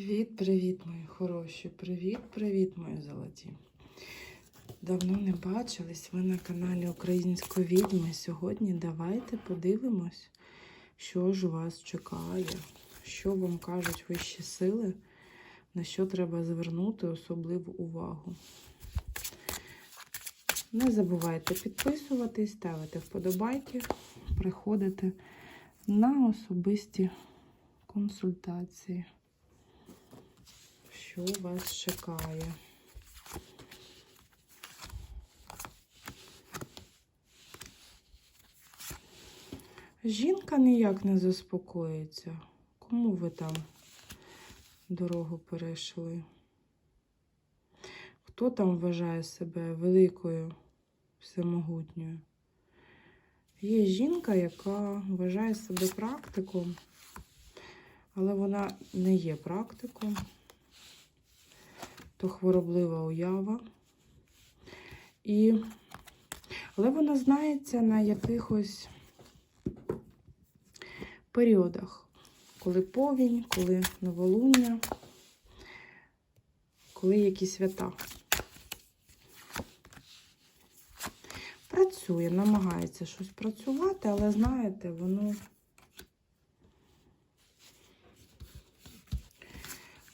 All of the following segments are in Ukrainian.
Привіт-привіт, мої хороші! Привіт-привіт, мої золоті! Давно не бачились ви на каналі Української відьми. Сьогодні давайте подивимось, що ж вас чекає, що вам кажуть вищі сили, на що треба звернути особливу увагу. Не забувайте підписуватись, ставити вподобайки, приходити на особисті консультації що вас чекає. Жінка ніяк не заспокоїться. Кому ви там дорогу перейшли? Хто там вважає себе великою, всемогутньою? Є жінка, яка вважає себе практиком, але вона не є практиком то хвороблива уява. І... Але вона знається на якихось періодах, коли повінь, коли новолуння, коли якісь свята. Працює, намагається щось працювати, але знаєте, воно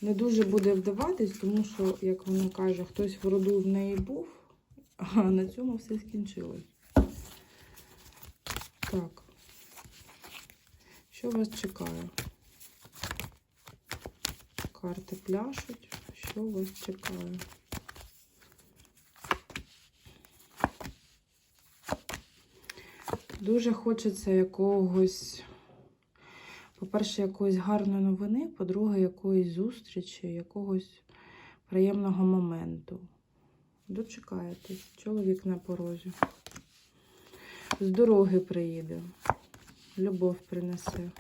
не дуже буде вдаватись, тому що, як вона каже, хтось в роду в неї був, а на цьому все скінчилось. Так, що вас чекає? Карти пляшуть, що вас чекає? Дуже хочеться якогось по-перше, якоїсь гарної новини, по-друге, якоїсь зустрічі, якогось приємного моменту. Дочекаєтесь, чоловік на порозі. З дороги приїде, любов принесе.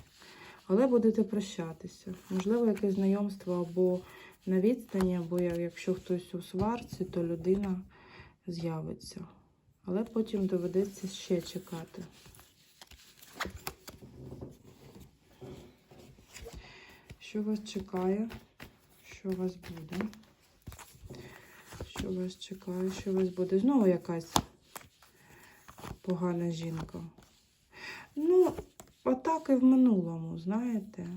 Але будете прощатися. Можливо, якесь знайомство або на відстані, або якщо хтось у сварці, то людина з'явиться. Але потім доведеться ще чекати. Що вас чекає? Що вас буде? Що вас чекає? Що вас буде? Знову якась погана жінка. Ну, отак і в минулому, знаєте?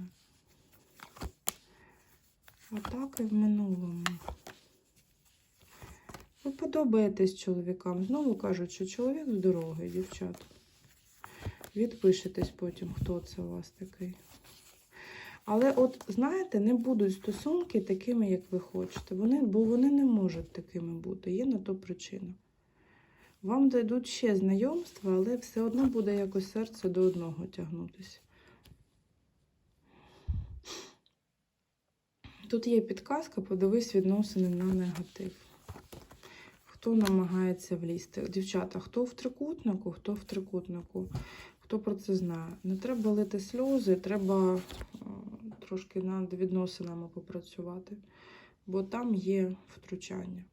Отак і в минулому. Ви подобаєтесь чоловікам. Знову кажуть, що чоловік з дороги, дівчата. Відпишетесь потім, хто це у вас такий. Але, от, знаєте, не будуть стосунки такими, як ви хочете. Вони, Бо вони не можуть такими бути. Є на то причина. Вам дадуть ще знайомства, але все одно буде якось серце до одного тягнутися. Тут є підказка, подивись відносини на негатив. Хто намагається влізти? Дівчата, хто в трикутнику, хто в трикутнику, хто про це знає. Не треба лити сльози, треба трошки над відносинами попрацювати, бо там є втручання.